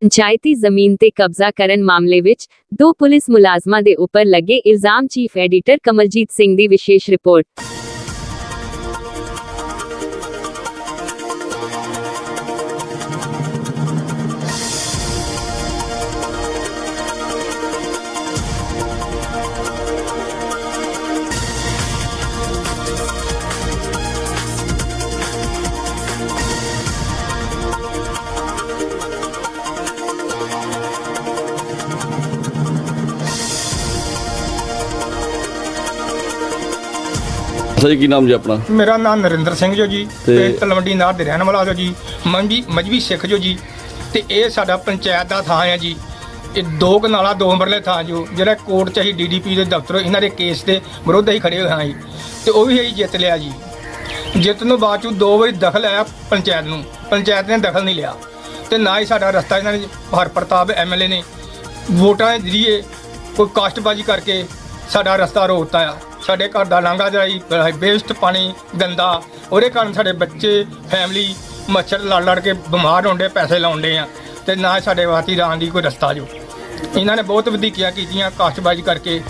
ਪੰਚਾਇਤੀ ਜ਼ਮੀਨ ਤੇ ਕਬਜ਼ਾ ਕਰਨ ਮਾਮਲੇ ਵਿੱਚ ਦੋ ਪੁਲਿਸ ਮੁਲਾਜ਼ਮਾਂ ਦੇ ਉੱਪਰ ਲੱਗੇ ਇਲਜ਼ਾਮ ਚੀਫ ਐਡੀਟਰ ਕਮਲਜੀਤ ਸਿੰਘ ਦੀ ਵਿਸ਼ੇਸ਼ ਰਿਪੋਰਟ। ਜੀ ਕੀ ਨਾਮ ਜੀ ਆਪਣਾ? ਮੇਰਾ ਨਾਮ ਨਰਿੰਦਰ ਸਿੰਘ ਜੋ ਜੀ ਤੇ- ਤੇ ਤਲਵੰਡੀ ਨਾਰ ਦੇ ਰਹਿਣ ਵਾਲਾ ਜੋ ਜੀ ਮੰਜੀ ਮਜਬੀ ਸਿੱਖ ਜੋ ਜੀ ਤੇ ਇਹ ਸਾਡਾ ਪੰਚਾਇਤ ਦਾ ਥਾਂ ਹੈ ਜੀ। ਇਹ ਦੋ ਕਨਾਲਾ ਦੋ ਮਰਲੇ ਥਾਂ ਜੋ ਜਿਹੜਾ ਕੋਰਟ ਚ ਅਸੀਂ ਡੀਡੀਪੀ ਦੇ ਦਫ਼ਤਰ ਇਹਨਾਂ ਦੇ ਕੇਸ ਦੇ ਵਿਰੁੱਧ ਹੀ ਖੜੇ ਹੋਏ ਹਾਂ ਜੀ। ਤੇ ਉਹ ਵੀ ਅਸੀਂ ਜਿੱਤ ਲਿਆ ਜੀ। ਜਿੱਤਣ ਤੋਂ ਬਾਅਦ ਚ ਦੋ ਵਾਰੀ ਦਖਲ ਆਇਆ ਪੰਚਾਇਤ ਨੂੰ। ਪੰਚਾਇਤ ਨੇ ਦਖਲ ਨਹੀਂ ਲਿਆ। ਤੇ ਨਾ ਹੀ ਸਾਡਾ ਰਸਤਾ ਇਹਨਾਂ ਨੇ ਹਰ ਪ੍ਰਤਾਪ ਐਮਐਲਏ ਨੇ ਵੋਟਾਂ ਦੇ ਜਰੀਏ ਕੋਈ ਕਾਸ਼ਤਬਾਜ਼ੀ ਕਰਕੇ ਸਾਡਾ ਰਸਤਾ ਰੋਕਤਾ ਆ। ਸਾਡੇ ਘਰ ਦਾ ਲਾਂਘਾ ਜਾਈ ਬੇਸਟ ਪਾਣੀ ਗੰਦਾ। ਉਹਦੇ ਕਾਰਨ ਸਾਡੇ ਬੱਚੇ ਫੈਮਿਲੀ ਮੱਛਰ ਲੜ ਲੜ ਕੇ ਬਿਮਾਰ ਹੁੰਦੇ ਪੈਸੇ ਲਾਉਂਦੇ ਆ। ਤੇ ਨਾ ਸਾਡੇ ਵਾਤੀ ਰਾਣ ਦੀ ਕੋਈ ਰਸਤਾ ਜੋ। ਇਹਨਾਂ ਨੇ ਬਹੁਤ ਵਧੀਕੀਆਂ ਕੀਤੀਆਂ ਕਾਸ਼ਤਬਾਜ਼ੀ ਕਰਕੇ।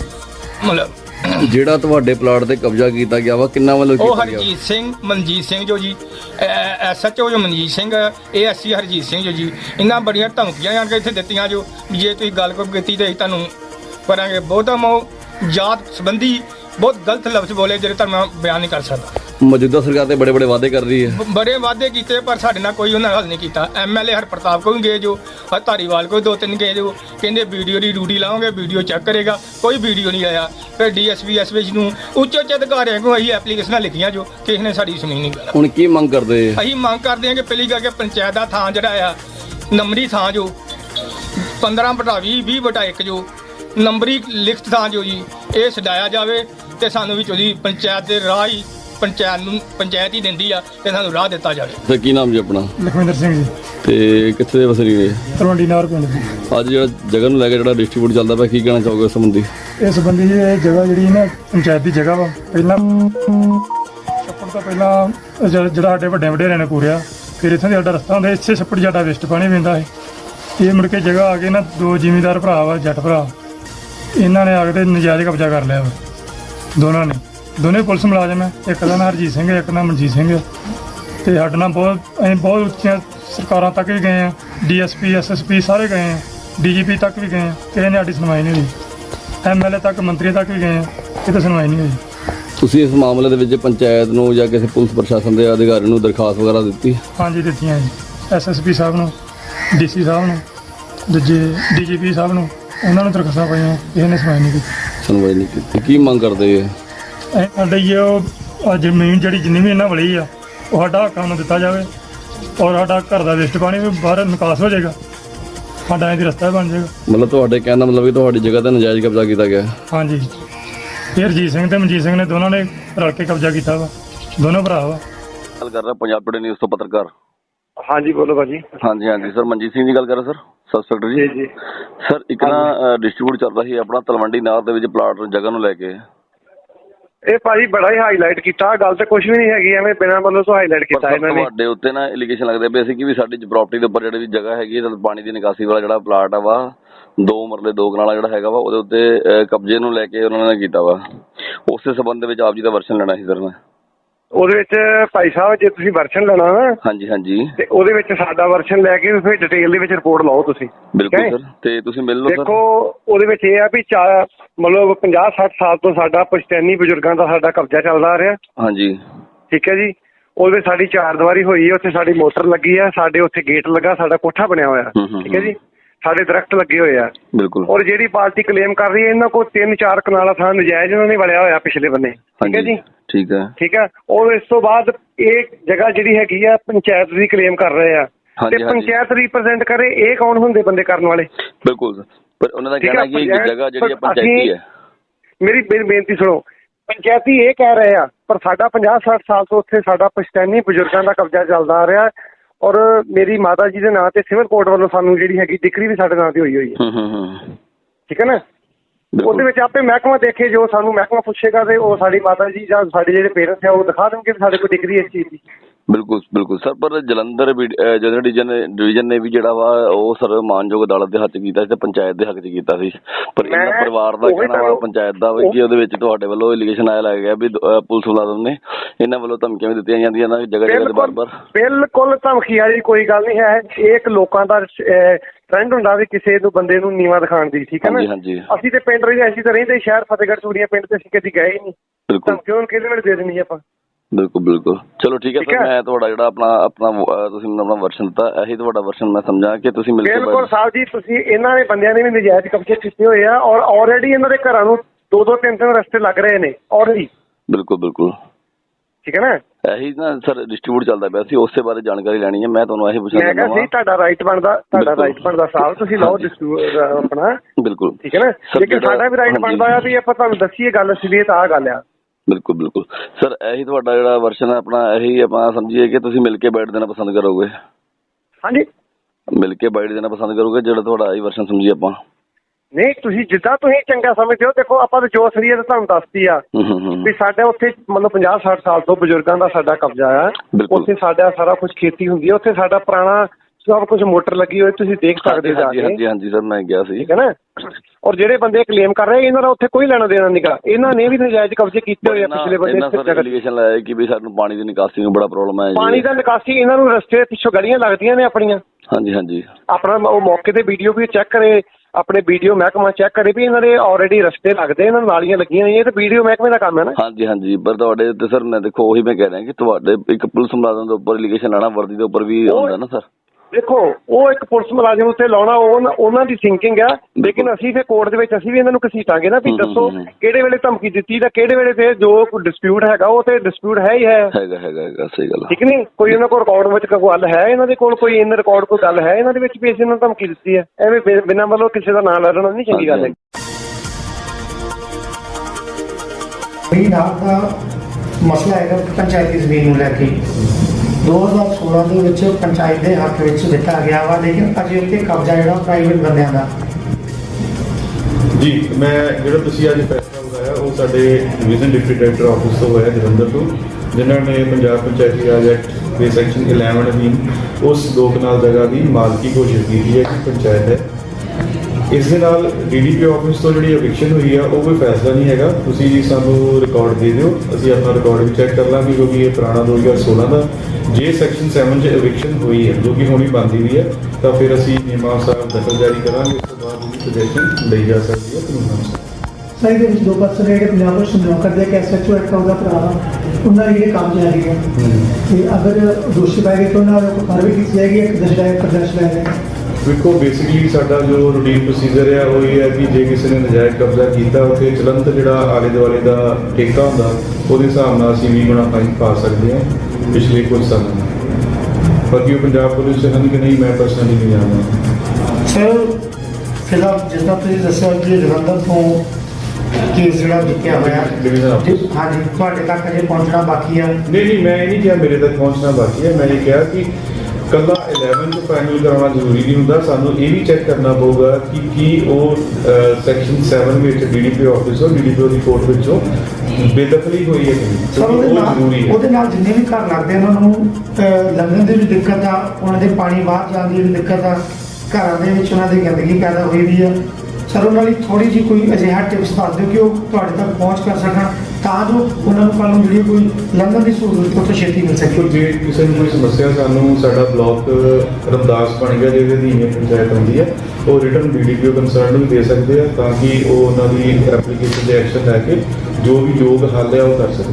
ਮਤਲਬ ਜਿਹੜਾ ਤੁਹਾਡੇ ਪਲਾਟ ਤੇ ਕਬਜ਼ਾ ਕੀਤਾ ਗਿਆ ਵਾ ਕਿੰਨਾ ਵੱਲੋਂ ਉਹ ਕੀਤਾ ਗਿਆ? ਹਰਜੀਤ ਸਿੰਘ ਮਨਜੀਤ ਸਿੰਘ ਜੋ ਜੀ। ਐਸਐਚਓ ਜੋ ਮਨਜੀਤ ਸਿੰਘ ਏਐਸਸੀ ਹਰਜੀਤ ਸਿੰਘ ਜੋ ਜੀ। ਇਹਨਾਂ ਬੜੀਆਂ ਧਮਕੀਆਂ ਜਾਣ ਕੇ ਇੱਥੇ ਦਿੱਤੀਆਂ ਜੋ। ਜੇ ਤੁਸੀਂ ਗੱਲ ਕੋਈ ਕੀਤੀ ਤੇ ਤੁਹਾਨੂੰ ਕਰਾਂਗੇ। ਬਹੁਤਾ ਮੋ ਜਾਤ ਸੰਬੰਧੀ ਬਹੁਤ ਗਲਤ ਲਫ਼ਜ਼ ਬੋਲੇ ਜਿਹੜੇ ਤੁਹਾਨੂੰ ਮੈਂ ਬਿਆਨ ਨਹੀਂ ਕਰ ਸਕਦਾ। ਮੌਜੂਦਾ ਸਰਕਾਰ ਤੇ ਬੜੇ ਬੜੇ ਵਾਅਦੇ ਕਰ ਰਹੀ ਹੈ। ਬ- ਬੜੇ ਵਾਅਦੇ ਕੀਤੇ ਪਰ ਸਾਡੇ ਨਾਲ ਕੋਈ ਉਹਨਾਂ ਹੱਲ ਨਹੀਂ ਕੀਤਾ। ਐਮਐਲਏ ਹਰਪ੍ਰਤਾਪ ਕੋਲ ਵੀ ਗਏ ਜੋ ਆਹ ਧਾਰੀਵਾਲ ਕੋਈ ਦੋ ਤਿੰਨ ਗਏ ਜੋ ਕਹਿੰਦੇ ਵੀਡੀਓ ਦੀ ਡਿਊਟੀ ਲਾਵਾਂਗੇ ਵੀਡੀਓ ਚੈੱਕ ਕਰੇਗਾ ਕੋਈ ਵੀਡੀਓ ਨਹੀਂ ਆਇਆ। ਫਿਰ ਡੀਐਸਪੀ ਐਸਪੀ ਨੂੰ ਉੱਚ ਉੱਚ ਅਧਿਕਾਰੀਆਂ ਕੋਲ ਅਸੀਂ ਐਪਲੀਕੇਸ਼ਨਾਂ ਲਿਖੀਆਂ ਜੋ ਕਿਸੇ ਨੇ ਸਾਡੀ ਸੁਣੀ ਨਹੀਂ। ਗੱਲ ਹੁਣ ਕੀ ਮੰਗ ਕਰਦੇ ਅਸੀਂ ਮੰਗ ਕਰਦੇ ਹਾਂ ਕਿ ਪਹਿਲੀ ਗੱਲ ਕਿ ਪੰਚਾਇਤ ਦਾ ਥਾਂ ਜਿਹੜਾ ਆ ਨੰਬਰੀ ਥਾਂ ਜੋ 15 ਬਟਾ 20 20 ਬਟਾ 1 ਜੋ ਨੰਬਰੀ ਲਿਖਤ ਥਾਂ ਜੋ ਜੀ ਇਹ ਛਡਾਇਆ ਜਾਵੇ। ਤੇ ਸਾਨੂੰ ਵੀ ਚੋਦੀ ਪੰਚਾਇਤ ਦੇ ਰਾਹ ਹੀ ਪੰਚਾਇਤ ਨੂੰ ਪੰਚਾਇਤ ਹੀ ਦਿੰਦੀ ਆ ਤੇ ਸਾਨੂੰ ਰਾਹ ਦਿੱਤਾ ਜਾਵੇ। ਸਰ ਕੀ ਨਾਮ ਜੀ ਆਪਣਾ? ਲਖਵਿੰਦਰ ਸਿੰਘ ਜੀ। ਤੇ ਕਿੱਥੇ ਦੇ ਵਸਨੀ ਨੇ ਤਲਵੰਡੀ ਨਾਰ ਪਿੰਡ ਦੀ ਅੱਜ ਜਿਹੜਾ ਜਗ੍ਹਾ ਨੂੰ ਲੈ ਕੇ ਜਿਹੜਾ ਡਿਸਟ੍ਰੀਬਿਊਟ ਚੱਲਦਾ ਪਿਆ ਕੀ ਕਹਿਣਾ ਚਾਹੋਗੇ ਇਸ ਸੰਬੰਧੀ? ਇਸ ਸੰਬੰਧੀ ਜੀ ਇਹ ਜਗ੍ਹਾ ਜਿਹੜੀ ਨਾ ਪੰਚਾਇਤ ਦੀ ਜਗ੍ਹਾ ਵਾ। ਪਹਿਲਾਂ ਛੱਪੜ ਤੋਂ ਪਹਿਲਾਂ ਜਿਹੜਾ ਜਿਹੜਾ ਸਾਡੇ ਵੱਡੇ ਵਡੇਰਿਆਂ ਨੇ ਪੂਰਿਆ ਫਿਰ ਇੱਥੋਂ ਦੀ ਸਾਡਾ ਰਸਤਾ ਹੁੰਦਾ ਇੱਥੇ ਛੱਪੜ ਸਾਡਾ ਵੇਸਟ ਪਾਣੀ ਪੈਂਦਾ ਹੈ ਇਹ ਮੁੜ ਕੇ ਜਗ੍ਹਾ ਆ ਕੇ ਨਾ ਦੋ ਜ਼ਿਮੀਂਦਾਰ ਭਰਾ ਵਾ ਜੱਟ ਭਰਾ। ਇਹਨਾਂ ਨੇ ਆ ਕੇ ਤੇ ਨਜਾਇਜ਼ ਕਬਜ਼ਾ ਕਰ ਲਿਆ ਵਾ। ਦੋਨਾਂ ਨੇ। ਦੋਨੇ ਪੁਲਿਸ ਮੁਲਾਜ਼ਮ ਹੈ। ਇੱਕ ਦਾ ਨਾਂ ਹਰਜੀਤ ਸਿੰਘ ਹੈ ਇੱਕ ਨਾਮ ਮਨਜੀਤ ਸਿੰਘ ਹੈ। ਤੇ ਸਾਡੇ ਨਾਲ ਬਹੁਤ ਅਸੀਂ ਬਹੁਤ ਉੱਚੀਆਂ ਸਰਕਾਰਾਂ ਤੱਕ ਵੀ ਗਏ ਆ ਡੀਐਸਪੀ ਐਸਐਸਪੀ ਸਾਰੇ ਗਏ ਆ ਡੀਜੀਪੀ ਤੱਕ ਵੀ ਗਏ ਆ ਕਿਸੇ ਨੇ ਸਾਡੀ ਸੁਣਵਾਈ ਨਹੀਂ ਹੋਈ। ਐਮਐਲਏ ਤੱਕ ਮੰਤਰੀ ਤੱਕ ਵੀ ਗਏ ਆ ਕਿਤੇ ਸੁਣਵਾਈ ਨਹੀਂ ਹੋਈ। ਤੁਸੀਂ ਇਸ ਮਾਮਲੇ ਦੇ ਵਿੱਚ ਪੰਚਾਇਤ ਨੂੰ ਜਾਂ ਕਿਸੇ ਪੁਲਿਸ ਪ੍ਰਸ਼ਾਸਨ ਦੇ ਅਧਿਕਾਰੀ ਨੂੰ ਦਰਖਾਸਤ ਵਗੈਰਾ ਦਿੱਤੀ? ਹਾਂਜੀ ਦਿੱਤੀਆਂ ਜੀ। ਐਸਐਸਪੀ ਸਾਹਿਬ ਨੂੰ ਡੀਸੀ ਸਾਹਿਬ ਨੂੰ ਦੂਜੇ ਡੀਜੀਪੀ ਸਾਹਿਬ ਨੂੰ ਉਹਨਾਂ ਨੂੰ ਦਰਖਾਸਤਾਂ ਪਾਈਆਂ। ਕਿਸੇ ਨੇ ਸੁਣਵਾਈ ਨਹੀਂ ਕੀਤੀ। ਸੁਣਵਾਈ ਨਹੀਂ ਕੀਤੀ। ਕੀ ਮੰਗ ਕਰਦੇ ਹੈ? ਅਸੀਂ ਸਾਡੇ ਜੀ ਉਹ ਆਹ ਜ਼ਮੀਨ ਜਿਹੜੀ ਜਿੰਨੀ ਵੀ ਇਹਨਾਂ ਵਲੀ ਆ ਉਹ ਸਾਡਾ ਹੱਕਾਂ ਨੂੰ ਦਿੱਤਾ ਜਾਵੇ। ਔਰ ਸਾਡਾ ਘਰ ਦਾ ਵੇਸਟ ਪਾਣੀ ਵੀ ਬਾਹਰ ਨਿਕਾਸ ਹੋ ਜਾਏਗਾ। ਸਾਡਾ ਇਹਦੀ ਰਸਤਾ ਬਣ ਜਾਏਗਾ। ਮਤਲਬ ਤੁਹਾਡੇ ਕਹਿਣ ਦਾ ਮਤਲਬ ਵੀ ਤੁਹਾਡੀ ਜਗ੍ਹਾ ਤੇ ਨਜਾਇਜ਼ ਕਬਜ਼ਾ ਕੀਤਾ ਗਿਆ। ਹੈ। ਹਾਂਜੀ। ਇਹ ਰਜੀਤ ਸਿੰਘ ਤੇ ਮਨਜੀਤ ਸਿੰਘ ਨੇ ਦੋਨਾਂ ਨੇ ਰਲ ਕੇ ਕਬਜ਼ਾ ਕੀਤਾ ਵਾ। ਦੋਨੋਂ ਭਰਾ ਵਾ। ਗੱਲ ਕਰ ਰਿਹਾ ਪੰਜਾਬ ਟੁਡੇ ਨਿਊਜ਼ ਤੋਂ ਪੱਤਰਕਾਰ। ਹਾਂਜੀ ਬੋਲੋ ਭਾਜੀ। ਹਾਂਜੀ ਹਾਂਜੀ। ਸਰ ਮਨਜੀਤ ਸਿੰਘ ਦੀ ਗੱਲ ਕਰ ਰਿਹਾ ਸਰ? ਸਬ ਇੰਸਪੈਕਟਰ ਜੀ? ਜੀ ਸਰ ਇੱਕ ਨਾ ਡਿਸਟ੍ਰੀਬਿਊਟ ਚੱਲਦਾ ਸੀ ਆਪਣਾ ਤਲਵੰਡੀ ਨਾਰ ਦੇ ਵਿੱਚ ਪਲਾਟ ਜਗ੍ਹਾ ਨੂੰ ਲੈ ਕੇ। ਇਹ ਭਾਜੀ ਬੜਾ ਹੀ ਹਾਈਲਾਈਟ ਕੀਤਾ ਗੱਲ ਤੇ ਕੁਝ ਵੀ ਨਹੀਂ ਹੈਗੀ ਐਵੇਂ ਬਿਨਾਂ ਵੱਲੋਂ ਤੋਂ ਹਾਈਲਾਈਟ ਕੀਤਾ ਇਹਨਾਂ ਨੇ। ਤੁਹਾਡੇ ਉੱਤੇ ਨਾ ਐਲੀਗੇਸ਼ਨ ਲੱਗਦੇ ਪਏ ਸੀ ਕਿ ਵੀ ਸਾਡੀ ਪ੍ਰਾਪਰਟੀ ਦੇ ਉੱਪਰ ਜਿਹੜੀ ਵੀ ਜਗ੍ਹਾ ਹੈਗੀ ਹੈ ਤਾਂ ਪਾਣੀ ਦੀ ਨਿਕਾਸੀ ਵਾਲਾ ਜਿਹੜਾ ਪਲਾਟ ਆ ਵਾ ਦੋ ਮਰਲੇ ਦੋ ਕਨਾਲਾ ਜਿਹੜਾ ਹੈਗਾ ਵਾ ਉਹਦੇ ਉੱਤੇ ਕਬਜ਼ੇ ਨੂੰ ਲੈ ਕੇ ਉਹਨਾਂ ਨੇ ਕੀਤਾ ਵਾ। ਉਸੇ ਸਬੰਧ ਦੇ ਵਿੱਚ ਆਪ ਜੀ ਦਾ ਵਰਸ਼ਨ ਲੈਣਾ ਸੀ ਸਰ ਮੈਂ। ਉਹਦੇ ਵਿੱਚ ਭਾਈ ਸਾਹਿਬ ਜੇ ਤੁਸੀਂ ਵਰਸ਼ਨ ਲੈਣਾ ਨਾ ਹਾਂਜੀ ਹਾਂਜੀ। ਤੇ ਉਹਦੇ ਵਿੱਚ ਸਾਡਾ ਵਰਸ਼ਨ ਲੈ ਕੇ ਫਿਰ ਡਿਟੇਲ ਦੇ ਵਿੱਚ ਰਿਪੋਰਟ ਲਾਓ ਤੁਸੀਂ। ਬਿਲਕੁਲ? ਸਰ ਤੇ ਤੁਸੀਂ ਮਿਲ ਲਓ ਦੇਖੋ ਉਹਦੇ ਵਿੱਚ ਇਹ ਆ ਵੀ ਚਾ- ਮਤਲਬ 50 60 ਸਾਲ ਤੋਂ ਸਾਡਾ ਪੁਸ਼ਤੈਨੀ ਬਜ਼ੁਰਗਾਂ ਦਾ ਸਾਡਾ ਕਬਜ਼ਾ ਚੱਲਦਾ ਆ ਰਿਹਾ। ਹਾਂਜੀ। ਠੀਕ ਹੈ ਜੀ? ਉਹਦੇ ਵਿੱਚ ਸਾਡੀ ਚਾਰ ਦੀਵਾਰੀ ਹੋਈ ਹੈ ਉੱਥੇ ਸਾਡੀ ਮੋਟਰ ਲੱਗੀ ਆ ਸਾਡੇ ਉੱਥੇ ਗੇਟ ਲੱਗਾ ਸਾਡਾ ਕੋਠਾ ਬਣਿਆ ਹੋਇਆ। ਠੀਕ ਹੈ ਜੀ? ਸਾਡੇ ਦਰਖਤ ਲੱਗੇ ਹੋਏ ਆ। ਬਿਲਕੁਲ। ਔਰ ਜਿਹੜੀ ਪਾਰਟੀ ਕਲੇਮ ਕਰ ਰਹੀ ਹੈ ਇਹਨਾਂ ਕੋਲ ਤਿੰਨ ਚਾਰ ਕਨਾਲਾ ਥਾਂ ਨਜਾਇਜ਼ ਇਹਨਾਂ ਨੇ ਵਲਿਆ ਹੋਇਆ ਪਿਛਲੇ ਬੰਨੇ। ਠੀਕ ਹੈ ਜੀ? ਠੀਕ ਹੈ। ਠੀਕ ਹੈ? ਔਰ ਇਸ ਤੋਂ ਬਾਅਦ ਇਹ ਜਗ੍ਹਾ ਜਿਹੜੀ ਹੈਗੀ ਆ ਪੰਚਾਇਤ ਦੀ ਕਲੇਮ ਕਰ ਰਹੇ ਆ। ਤੇ। ਪੰਚਾਇਤ ਰਿਪਰੈਜ਼ੈਂਟ ਕਰੇ ਇਹ ਕੌਣ ਹੁੰਦੇ ਬੰਦੇ ਕਰਨ ਵਾਲੇ? ਬਿਲਕੁਲ ਪਰ ਉਹਨਾਂ ਦਾ ਕਹਿਣਾ ਕਿ ਪੰਚਾਇਤ- ਜਗ੍ਹਾ ਜਿਹੜੀ ਪੰਚਾਇਤੀ ਹੈ। ਮੇਰੀ ਬੇਨਤੀ ਸੁਣੋ ਪੰਚਾਇਤੀ ਇਹ ਕਹਿ ਰਹੇ ਆ ਪਰ ਸਾਡਾ 50 60 ਸਾਲ ਤੋਂ ਉੱਥੇ ਸਾਡਾ ਪਛਤੈਨੀ ਬਜ਼ੁਰਗਾਂ ਦਾ ਕਬਜ਼ਾ ਚੱਲਦਾ ਆ ਰਿਹਾ। ਔਰ ਮੇਰੀ ਮਾਤਾ ਜੀ ਦੇ ਨਾਂ ਤੇ ਸਿਵਲ ਕੋਰਟ ਵੱਲੋਂ ਸਾਨੂੰ ਜਿਹੜੀ ਹੈਗੀ ਡਿਕਰੀ ਵੀ ਸਾਡੇ ਨਾਂ ਤੇ ਹੋਈ ਹੋਈ ਹੈ। ਹੂੰ ਹੂੰ ਹੂੰ। ਠੀਕ ਹੈ ਨਾ। ਉਹਦੇ ਵਿੱਚ ਆਪੇ ਮਹਿਕਮਾ ਦੇਖੇ ਜੋ ਸਾਨੂੰ ਮਹਿਕਮਾ ਪੁੱਛੇਗਾ ਤੇ ਉਹ ਸਾਡੀ ਮਾਤਾ ਜੀ ਜਾਂ ਸਾਡੇ ਜਿਹੜੇ ਪੇਰੈਂਟਸ ਆ ਉਹ ਦਿਖਾ ਦੇਣਗੇ ਵੀ ਸਾਡੇ ਕੋਲ ਡਿਗਰੀ ਇਸ ਚੀਜ਼ ਦੀ। ਬਿਲਕੁਲ ਬਿਲਕੁਲ। ਸਰ ਪਰ ਜਲੰਧਰ ਜਲੰਧਰ ਡਿਵੀਜ਼ਨ ਡਿਵੀਜ਼ਨ ਨੇ ਵੀ ਜਿਹੜਾ ਵਾ ਉਹ ਸਰ ਮਾਨਯੋਗ ਅਦਾਲਤ ਦੇ ਹੱਥ ਕੀਤਾ ਸੀ ਤੇ ਪੰਚਾਇਤ ਦੇ ਹੱਕ 'ਚ ਕੀਤਾ ਸੀ। ਪਰ ਇਹਨਾਂ ਪਰਿਵਾਰ ਦਾ ਕਹਿਣਾ ਵਾ ਪੰਚਾਇਤ ਦਾ ਵੀ ਕਿ ਉਹਦੇ ਵਿੱਚ ਤੁਹਾਡੇ ਵੱਲੋਂ ਇਲੀਗੇਸ਼ਨ ਆਇਆ ਲੱਗ ਗਿਆ ਵੀ ਪੁਲਿਸ ਮੁਲਾਜ਼ਮ ਨੇ ਇਹਨਾਂ ਵੱਲੋਂ ਧਮਕੀਆਂ ਵੀ ਦਿੱਤੀਆਂ ਜਾਂਦੀਆਂ ਨਾ ਜਗ੍ਹਾ ਜਗ੍ਹਾ ਤੇ ਬਾਰ-ਬਾਰ। ਬਿਲਕੁਲ ਧਮਕੀ ਵਾਲੀ ਕੋਈ ਗੱਲ ਨਹੀਂ ਹੈ। ਇਹ ਇੱਕ ਲੋਕਾਂ ਦਾ ਟ੍ਰੈਂਡ ਹੁੰਦਾ ਵੀ ਕਿਸੇ ਨੂੰ ਬੰਦੇ ਨੂੰ ਨੀਵਾ ਦਿਖਾਉਣ ਦੀ ਠੀਕ ਹੈ ਨਾ। ਅਸੀਂ ਤੇ ਪਿੰਡ ਰਹੇ ਅਸੀਂ ਤਾਂ ਰਹਿੰਦੇ ਸ਼ਹਿਰ ਫਤਿਹਗੜ੍ਹ ਚੂੜੀਆਂ ਪਿੰਡ ਤੇ ਅਸੀਂ ਕਦੀ ਗਏ ਹੀ ਨਹੀਂ। ਧਮਕੀ ਉਹਨੂੰ ਕਿਹਦੇ ਵੇਲੇ ਦੇ ਦੇਣੀ ਆਪਾਂ? ਬਿਲਕੁਲ ਬਿਲਕੁਲ। ਚਲੋ ਠੀਕ ਹੈ ਸਰ ਹੈ। ਮੈਂ ਤੁਹਾਡਾ ਜਿਹੜਾ ਆਪਣਾ ਆਪਣਾ ਤੁਸੀਂ ਮੈਨੂੰ ਆਪਣਾ ਵਰਸ਼ਨ ਦਿੱਤਾ ਇਹੀ ਤੁਹਾਡਾ ਵਰਸ਼ਨ ਮੈਂ ਸਮਝਾਂ ਕਿ ਤੁਸੀਂ ਮਿਲ ਕੇ ਬਿਲਕੁਲ ਸਾਹਿਬ ਜੀ ਤੁਸੀਂ ਇਹਨਾਂ ਦੇ ਬੰਦਿਆਂ ਨੇ ਵੀ ਨਜਾਇਜ਼ ਕਬਜ਼ੇ ਕੀਤੇ ਹੋਏ ਆ ਔਰ ਆਲਰੇਡੀ ਇਹਨਾਂ ਦੇ ਘਰਾਂ ਨੂੰ ਦੋ ਦੋ ਤਿੰਨ ਤਿੰਨ ਰਸਤੇ ਲੱਗ ਰਹੇ ਨੇ ਆਲਰੇਡੀ ਬਿਲਕੁਲ ਬਿਲਕੁਲ। ਠੀਕ ਹੈ ਨਾ? ਇਹੀ ਨਾ ਸਰ ਡਿਸਟ੍ਰੀਬਿਊਟ ਚੱਲਦਾ ਪਿਆ ਸੀ ਉਸੇ ਬਾਰੇ ਜਾਣਕਾਰੀ ਲੈਣੀ ਹੈ ਮੈਂ ਤੁਹਾਨੂੰ ਇਹੀ ਪੁੱਛਣਾ ਮੈਂ ਚਾਹੁੰਦਾ ਸੀ ਤੁਹਾਡਾ ਰਾਈਟ ਬਣਦਾ ਤੁਹਾਡਾ। ਰਾਈਟ ਬਣਦਾ ਸਾਹਿਬ ਤੁਸੀਂ ਲਓ ਆਪਣਾ। ਬਿਲਕੁਲ। ਠੀਕ ਹੈ ਨਾ? ਲੇਕਿਨ ਸਾਡਾ ਵੀ ਰਾਈਟ। ਬਣਦਾ ਆ ਵੀ ਆਪਾਂ ਤੁਹਾਨੂੰ ਦੱਸੀਏ ਗੱਲ ਅਸਲੀਅਤ ਆ ਗੱਲ ਆ। ਬਿਲਕੁਲ ਬਿਲਕੁਲ। ਸਰ ਇਹੀ ਤੁਹਾਡਾ ਜਿਹੜਾ ਵਰਸ਼ਨ ਹੈ ਆਪਣਾ ਇਹੀ ਆਪਾਂ ਸਮਝੀਏ ਕਿ ਤੁਸੀਂ ਮਿਲ ਕੇ ਬੈਠ ਦੇਣਾ ਪਸੰਦ ਕਰੋਗੇ। ਹਾਂਜੀ। ਮਿਲ ਕੇ ਬੈਠ ਦੇਣਾ ਪਸੰਦ ਕਰੋਗੇ ਜਿਹੜਾ ਤੁਹਾਡਾ ਇਹੀ ਵਰਸ਼ਨ ਸਮਝੀਏ ਆਪਾਂ। ਨਹੀਂ ਤੁਸੀਂ ਜਿੱਦਾਂ ਤੁਸੀਂ ਚੰਗਾ ਸਮਝਦੇ ਹੋ ਦੇਖੋ ਆਪਾਂ ਤਾਂ ਜੋ ਅਸਲੀਅਤ ਤੁਹਾਨੂੰ ਦੱਸਦੀ ਆ। ਵੀ ਸਾਡੇ ਉੱਥੇ ਮਤਲਬ 50 60 ਸਾਲ ਤੋਂ ਬਜ਼ੁਰਗਾਂ ਦਾ ਸਾਡਾ ਕਬਜ਼ਾ ਆ। ਉੱਥੇ ਸਾਡਾ ਸਾਰਾ ਕੁਝ ਖੇਤੀ ਹੁੰਦੀ ਹੈ ਉੱਥੇ ਸਾਡਾ ਪੁਰਾਣਾ ਸਭ ਕੁਝ ਮੋਟਰ ਲੱਗੀ ਹੋਈ ਤੁਸੀਂ ਦੇਖ ਸਕਦੇ ਜਾ ਕੇ। ਹਾਂਜੀ ਹਾਂਜੀ ਸਰ ਮੈਂ ਗਿਆ ਸੀ। ਠੀਕ ਹੈ ਨਾ? ਔਰ ਜਿਹੜੇ ਬੰਦੇ ਕਲੇਮ ਕਰ ਰਹੇ ਇਹਨਾਂ ਦਾ ਉੱਥੇ ਕੋਈ ਲੈਣਾ ਦੇਣਾ ਨਹੀਂਗਾ ਇਹਨਾਂ ਨੇ ਵੀ ਨਜਾਇਜ਼ ਕਬਜ਼ੇ ਕੀਤੇ ਹੋਏ ਆ ਪਿਛਲੇ ਬੰਦੇ ਸਰ ਜਗ੍ਹਾ ਤੇ। ਐਲੀਗੇਸ਼ਨ ਲਾਇਆ ਕਿ ਵੀ ਸਾਨੂੰ ਪਾਣੀ ਦੀ ਨਿਕਾਸੀ ਨੂੰ ਬੜਾ ਪ੍ਰੋਬਲਮ ਹੈ ਜੀ। ਪਾਣੀ ਦਾ ਨਿਕਾਸੀ ਇਹਨਾਂ ਨੂੰ ਰਸਤੇ ਪਿੱਛੋਂ ਗਲੀਆਂ ਲੱਗਦੀਆਂ ਨੇ ਆਪਣੀਆਂ। ਹਾਂਜੀ ਹਾਂਜੀ। ਆਪਣਾ ਉਹ ਮੌਕੇ ਤੇ ਵੀਡੀਓ ਵੀ ਚੈੱਕ ਕਰੇ ਆਪਣੇ ਵੀਡੀਓ ਮਹਿਕਮਾ ਚੈੱਕ ਕਰੇ ਵੀ ਇਹਨਾਂ ਦੇ ਆਲਰੇਡੀ ਰਸਤੇ ਲੱਗਦੇ ਇਹਨਾਂ ਨੂੰ ਨਾਲੀਆਂ ਲੱਗੀਆਂ ਹੋਈਆਂ ਇਹ ਤਾਂ ਵੀਡੀਓ ਮਹਿਕਮੇ ਦਾ ਕੰਮ ਹੈ ਨਾ। ਹਾਂਜੀ ਹਾਂਜੀ। ਪਰ ਤੁਹਾਡੇ ਉੱਤੇ ਸਰ ਮੈਂ ਦੇਖੋ ਉਹੀ ਮੈਂ ਕਹਿ ਰਿਹਾ ਕਿ ਤੁਹਾਡੇ ਇੱਕ ਪੁਲਿਸ ਮੁਲਾਜ਼ਮ ਦੇ ਉੱਪਰ ਐਲੀਗੇਸ਼ਨ ਲਾਣਾ ਵਰਦੀ ਦੇ ਉੱਪਰ ਵੀ ਹੁੰਦਾ ਨਾ ਸਰ। ਦੇਖੋ ਉਹ ਇੱਕ ਪੁਲਿਸ ਮੁਲਾਜ਼ਮ ਉੱਤੇ ਲਾਉਣਾ ਉਹ ਉਹਨਾਂ ਦੀ ਥਿੰਕਿੰਗ ਆ ਲੇਕਿਨ ਅਸੀਂ ਤੇ ਕੋਰਟ ਦੇ ਵਿੱਚ ਅਸੀਂ ਵੀ ਇਹਨਾਂ ਨੂੰ ਘਸੀਟਾਂਗੇ ਨਾ ਵੀ ਦੱਸੋ। ਕਿਹੜੇ ਵੇਲੇ ਧਮਕੀ ਦਿੱਤੀ ਤਾਂ ਕਿਹੜੇ ਵੇਲੇ ਤੇ ਜੋ ਡਿਸਪਿਊਟ ਹੈਗਾ ਉਹ ਤੇ ਡਿਸਪਿਊਟ ਹੈ ਹੀ ਹੈ। ਹੈਗਾ ਹੈਗਾ ਹੈਗਾ ਸਹੀ ਗੱਲ। ਠੀਕ ਨਹੀਂ? ਕੋਈ ਇਹਨਾਂ ਕੋਲ ਰਿਕਾਰਡ ਵਿੱਚ ਕੋਈ ਗੱਲ ਹੈ ਇਹਨਾਂ ਦੇ ਕੋਲ? ਕੋਈ ਇਨ ਰਿਕਾਰਡ ਕੋਈ ਗੱਲ ਹੈ ਇਹਨਾਂ ਦੇ ਵਿੱਚ ਵੀ ਅਸੀਂ ਇਹਨਾਂ ਨੂੰ ਧਮਕੀ ਦਿੱਤੀ ਹੈ? ਐਵੇਂ ਬਿਨਾਂ ਵੱਲੋਂ ਕਿਸੇ ਦਾ ਨਾਂ ਲੈਣਾ ਨਹੀਂ ਚੰਗੀ ਗੱਲ ਹੈ। ਨਾਲ ਦਾ ਮਸਲਾ ਹੈਗਾ ਪੰਚਾਇਤੀ ਜ਼ਮੀਨ ਨੂੰ ਲੈ ਕੇ। 2016 ਦੇ ਵਿੱਚ ਪੰਚਾਇਤ ਦੇ ਹੱਕ ਵਿੱਚ ਦਿੱਤਾ ਗਿਆ ਵਾ, ਲੇਕਿਨ ਅਜੇ ਉੱਤੇ ਕਬਜ਼ਾ ਜਿਹੜਾ ਪ੍ਰਾਈਵੇਟ ਬੰਦਿਆਂ ਦਾ। ਜੀ, ਮੈਂ ਜਿਹੜਾ ਤੁਸੀਂ ਅੱਜ ਫੈਸਲਾ ਉਠਾਇਆ ਉਹ ਸਾਡੇ ਡਿਵੀਜ਼ਨ ਡਿਪਟੀ ਡਾਇਰੈਕਟਰ ਆਫਿਸ ਤੋਂ ਹੋਇਆ, ਜਲੰਧਰ ਤੋਂ, ਜਿਨ੍ਹਾਂ ਨੇ ਪੰਜਾਬ ਪੰਚਾਇਤੀ ਰਾਜ ਐਕਟ ਦੇ ਸੈਕਸ਼ਨ 11 ਅਧੀਨ ਉਸ ਦੋ ਕਨਾਲ ਜਗ੍ਹਾ ਦੀ ਮਾਲਕੀ ਘੋਸ਼ਿਤ ਕੀਤੀ ਹੈ ਕਿ ਪੰਚਾਇਤ ਹੈ। ਇਸ ਦੇ ਨਾਲ ਡੀਡੀਪੀ ਆਫਿਸ ਤੋਂ ਜਿਹੜੀ ਐਵਿਕਸ਼ਨ ਹੋਈ ਆ, ਉਹ ਕੋਈ ਫੈਸਲਾ ਨਹੀਂ ਹੈਗਾ। ਤੁਸੀਂ ਸਾਨੂੰ ਰਿਕਾਰਡ ਦੇ ਦਿਓ, ਅਸੀਂ ਆਪਣਾ ਰਿਕਾਰਡ ਵੀ ਚੈੱਕ ਕਰ ਲਾਂਗੇ, ਕਿਉਂਕਿ ਇਹ ਪੁਰਾਣਾ 2016 ਦਾ ਜੇ ਸੈਕਸ਼ਨ 7 ਚ ਐਵਿਕਸ਼ਨ ਹੋਈ ਹੈ ਜੋ ਕਿ ਹੋਣੀ ਬੰਦੀ ਵੀ ਹੈ ਤਾਂ ਫਿਰ ਅਸੀਂ ਨਿਯਮਾਂ ਅਨੁਸਾਰ ਦਖਲ ਜਾਰੀ ਕਰਾਂਗੇ ਉਸ ਤੋਂ ਬਾਅਦ ਉਹਦੀ ਪੋਜੀਸ਼ਨ ਲਈ ਜਾ ਸਕਦੀ ਹੈ ਕਾਨੂੰਨ ਅਨੁਸਾਰ ਸਹੀ ਦੇ ਵਿੱਚ ਦੋ ਪਰਸਨ ਜਿਹੜੇ ਪੰਜਾਬ ਨੂੰ ਨਿਯੋਗ ਕਰਦੇ ਕਿ ਐਸਐਚਓ ਐਕਟ ਉਹਦਾ ਭਰਾ ਵਾ, ਉਹਨਾਂ ਦੀ ਜਿਹੜੇ ਕੰਮ ਜਾਰੀ ਹੈ। ਤੇ ਅਗਰ ਦੋਸ਼ੀ ਪਾਏ ਗਏ ਤਾਂ ਉਹਨਾਂ ਨੂੰ ਕਾਰਵਾਈ ਕੀਤੀ ਜਾਏਗੀ ਇੱਕ ਦਸ਼ਾ ਹੈ ਪ੍ਰਦਰਸ਼ ਜਾਏਗਾ? ਵੇਖੋ ਬੇਸਿਕਲੀ ਸਾਡਾ ਜੋ ਰੂਟੀਨ ਪ੍ਰੋਸੀਜਰ ਹੈ ਉਹ ਇਹ ਹੈ ਕਿ ਜੇ ਕਿਸੇ ਨੇ ਨਜਾਇਜ਼ ਕਬਜ਼ਾ ਕੀਤਾ ਉੱਥੇ ਤੁਰੰਤ ਜਿਹੜਾ ਆਲੇ ਦੁਆਲੇ ਦਾ ਠੇਕਾ ਹੁੰਦਾ ਉਹਦੇ ਹਿਸਾਬ ਨਾਲ ਅਸੀਂ 20 ਗੁਣਾ ਫਾਈਨ ਪਾ ਸਕਦੇ ਹਾਂ। ਪਿਛਲੇ ਕੁਝ ਸਾਲਾਂ ਬਾਕੀ ਉਹ ਪੰਜਾਬ ਪੁਲਿਸ ਹਨ ਕਿ ਨਹੀਂ ਮੈਂ ਪਰਸਨਲੀ ਨਹੀਂ ਜਾਣਦਾ। ਸਰ ਫਿਲਹਾਲ ਜਿਸ ਤਰ੍ਹਾਂ ਤੁਸੀਂ ਦੱਸਿਆ ਕਿ ਜਲੰਧਰ ਤੋਂ ਕੇਸ ਜਿਹੜਾ ਜਿੱਤਿਆ ਹੋਇਆ। ਹਾਂਜੀ ਤੁਹਾਡੇ ਤੱਕ ਅਜੇ ਪਹੁੰਚਣਾ ਬਾਕੀ ਆ ਨਹੀਂ ਨਹੀਂ ਮੈਂ ਇਹ ਨਹੀਂ ਕਿਹਾ ਮੇਰੇ ਤੱਕ ਪਹੁੰਚਣਾ ਬਾਕੀ ਹੈ। ਮੈਂ ਇਹ ਕਿਹਾ ਕਿ ਕੱਲਾ 11 ਤੋਂ ਫਾਈਨਲ ਕਰਾਉਣਾ ਜ਼ਰੂਰੀ ਨਹੀਂ ਹੁੰਦਾ। ਸਾਨੂੰ ਇਹ ਵੀ ਚੈੱਕ ਕਰਨਾ ਪਊਗਾ ਕਿ ਕੀ ਉਹ ਸੈਕਸ਼ਨ 7 ਵਿੱਚ ਡੀਡੀਪੀ ਆਫਿਸ ਡੀਡੀਪੀ ਦੀ ਕੋਰਟ ਵਿੱਚੋਂ ਬੇਦਖਲੀ ਹੋਈ ਹੈ ਸਰ ਕਿਉਂਕਿ ਉਹਦੇ ਉਹ ਨਾਲ ਹੈ। ਉਹਦੇ ਨਾਲ ਜਿੰਨੇ ਵੀ ਘਰ ਲੱਗਦੇ ਆ, ਉਹਨਾਂ ਨੂੰ ਅਹ, ਲੰਘਣ ਦੀ ਵੀ ਦਿੱਕਤ ਆ ਉਹਨਾਂ ਦੇ ਪਾਣੀ ਬਾਹਰ ਜਾਣ ਦੀ ਵੀ ਦਿੱਕਤ ਆ ਘਰਾਂ ਦੇ ਵਿੱਚ ਉਹਨਾਂ ਦੀ ਗੰਦਗੀ ਪੈਦਾ ਹੋਈ ਵੀ ਆ। ਸਰ ਉਹਨਾਂ ਲਈ ਥੋੜੀ ਜਿਹੀ ਕੋਈ ਅਜਿਹਾ ਟਿਪਸ ਦੱਸ ਦਿਓ ਕਿ ਉਹ ਤੁਹਾਡੇ ਤੱਕ ਪਹੁੰਚ ਕਰ ਸਕਣ ਤਾਂ ਜੋ ਉਹਨਾਂ ਨੂੰ ਕੱਲ੍ਹ ਨੂੰ ਜਿਹੜੀ ਕੋਈ ਲੰਘਣ ਦੀ ਸਹੂਲਤ ਉੱਥੇ ਛੇਤੀ ਮਿਲ ਸਕੇ। ਜੇ ਕਿਸੇ ਨੂੰ ਕੋਈ ਸਮੱਸਿਆ ਸਾਨੂੰ ਸਾਡਾ ਬਲਾਕ ਰਮਦਾਸ ਬਣ ਗਿਆ, ਜਿਹਦੇ ਅਧੀਨ ਇਹ ਪੰਚਾਇਤ ਹੁੰਦੀ ਹੈ, ਉਹ ਰਿਟਰਨ ਡੀਡੀਪੀਓ ਕੰਸਰਨ ਨੂੰ ਦੇ ਸਕਦੇ ਆ ਤਾਂ ਕਿ ਉਹ ਉਹਨਾਂ ਦੀ ਐਪਲੀਕੇਸ਼ਨ ਦੇ ਐਕਸ਼ਨ ਲੈ ਕੇ ਜੋ ਵੀ ਯੋਗ ਹੱਲ ਹੈ ਉਹ ਕਰ ਸਕੇ